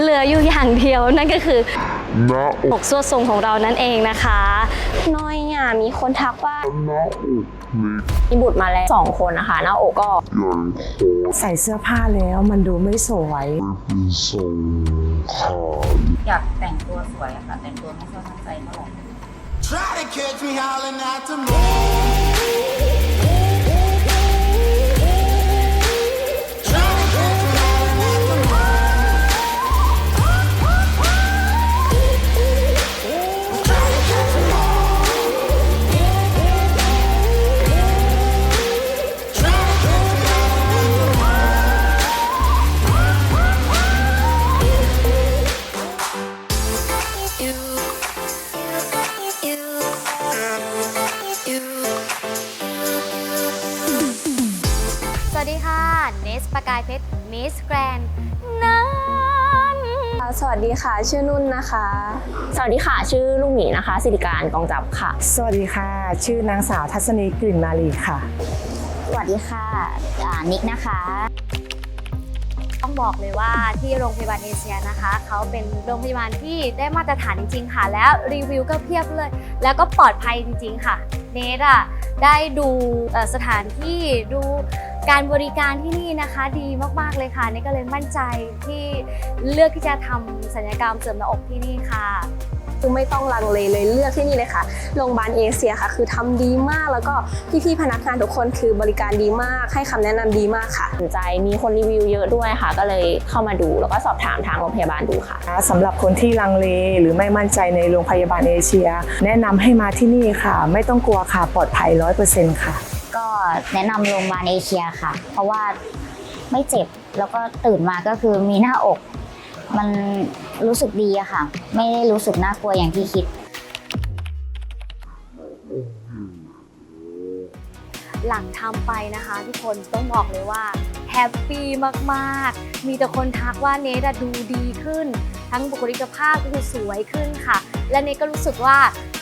เหลืออยู่อย่างเดียวนั่นก็คือหน้าอกอกส่วนทรงของเรานั่นเองนะคะน้อยอะมีคนทักว่าหน้าอกเล็กมีบุตรมาแล้วสองคนนะคะหน้าอกก็ใหญ่โตใส่เสื้อผ้าแล้วมันดูไม่สวย ไม่เป็นทรงขาอยากแต่งตัวสวยอะค่ะ แต่งตัวไม่ค่อยมั่นใจเท่าไหร่ Try to catch me howling at the moon. วัสดีค่ะ เนสประกายเพชร มิสแกรนนั้นสวัสดีค่ะ ชื่อนุ่นนะคะ สวัสดีค่ะ ชื่อลูกหมีนะคะ สิริการกองจับค่ะ สวัสดีค่ะ ชื่อนางสาวทัศนีกลิ่นมาลีค่ะ สวัสดีค่ะอ่านิกนะคะ ต้องบอกเลยว่าที่โรงพยาบาลเอเชียนะคะ เขาเป็นโรงพยาบาลที่ได้มาตรฐานจริง ๆ ค่ะ แล้วรีวิวก็เพียบเลย แล้วก็ปลอดภัยจริง ๆ ค่ะ เนทอะได้ดูเอ่อสถานที่ดู การบริการที่นี่นะคะดีมากๆเลยค่ะเนทก็เลยมั่นใจที่เลือกที่จะทำศัลยกรรมเสริมหน้าอกที่นี่ค่ะคือไม่ต้องลังเลเลยเลือกที่นี่เลยค่ะ โรงพยาบาลเอเชียค่ะ คือทำดีมากแล้วก็พี่ๆพนักงานทุกคนคือบริการดีมาก ให้คำแนะนำดีมากค่ะสนใจมีคนรีวิวเยอะด้วยค่ะ ก็เลยเข้ามาดูแล้วก็สอบถามทางโรงพยาบาลดูค่ะสำหรับคนที่ลังเลหรือไม่มั่นใจในโรงพยาบาลเอเชีย แนะนำให้มาที่นี่ค่ะ ไม่ต้องกลัวค่ะปลอดภัยร้อยเปอร์เซ็นต์ค่ะ ก็แนะนำโรงพยาบาลเอเชียค่ะ เพราะว่าไม่เจ็บแล้วก็ตื่นมาก็คือมีหน้าอก มันรู้สึกดีอะค่ะ ไม่ได้รู้สึกน่ากลัวอย่างที่คิด หลังทำไปนะคะ ทุกคนต้องบอกเลยว่าแฮปปี้มากๆ มีแต่คนทักว่าเนทดูดีขึ้น ทั้งบุคลิกภาพก็คือสวยขึ้นค่ะ และเนทก็รู้สึกว่า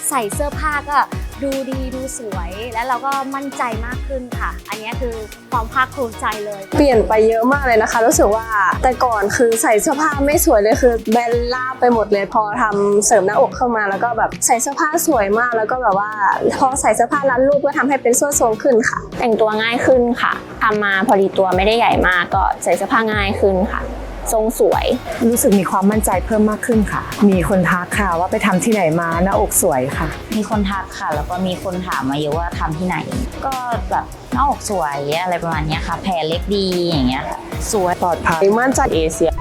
ใส่เสื้อผ้าก็ ดูดีดูสวยและเราก็มั่นใจมากขึ้นค่ะ อันนี้คือความภาคภูมิใจเลย เปลี่ยนไปเยอะมากเลยนะคะ รู้สึกว่าแต่ก่อนคือใส่เสื้อผ้าไม่สวยเลยคือแบนลาบไปหมดเลยพอทำเสริมหน้าอกเข้ามา แล้วก็แบบใส่เสื้อผ้าสวยมาก แล้วก็แบบว่า พอใส่เสื้อผ้ารัดรูปก็ทำให้เป็นส่วนทรงขึ้นค่ะ แต่งตัวง่ายขึ้นค่ะทำมาพอดีตัวไม่ได้ใหญ่มากก็ใส่เสื้อผ้าง่ายขึ้นค่ะ ทรงสวย รู้สึกมีความมั่นใจเพิ่มมากขึ้นค่ะ มีคนทักค่ะว่าไปทำที่ไหนมาหน้าอกสวยค่ะ มีคนทักค่ะ แล้วก็มีคนถามมาเยอะว่าทำที่ไหน ก็แบบหน้าอกสวยอะไรประมาณเนี้ยค่ะ แผลเล็กดีอย่างเงี้ยค่ะ สวยปลอดภัยมั่นใจเอเชีย